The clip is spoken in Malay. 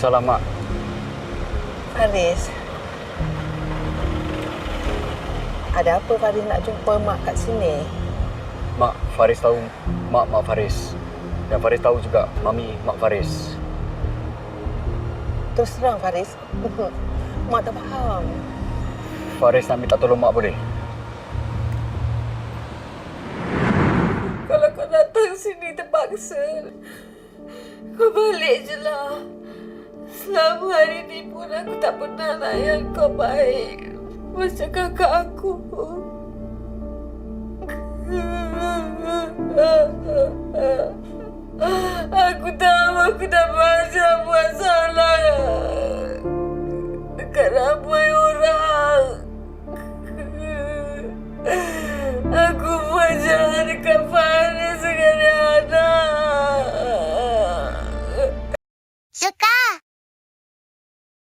Salam, Mak. Faris. Ada apa Faris nak jumpa Mak kat sini? Mak, Faris tahu Mak Mak Faris. Dan Faris tahu juga Mami Mak Faris. Terus terang Faris. Mak tak faham. Faris nak minta tolong Mak boleh? Kalau kau datang sini terpaksa, kau balik je lah. Selama hari ini pun aku tak pernah layan kau baik. Masa kakak aku. Aku tahu aku tak bahasa buat salah. Dekat ramai orang. Aku buat jalan dekat Farah dengan anak Suka?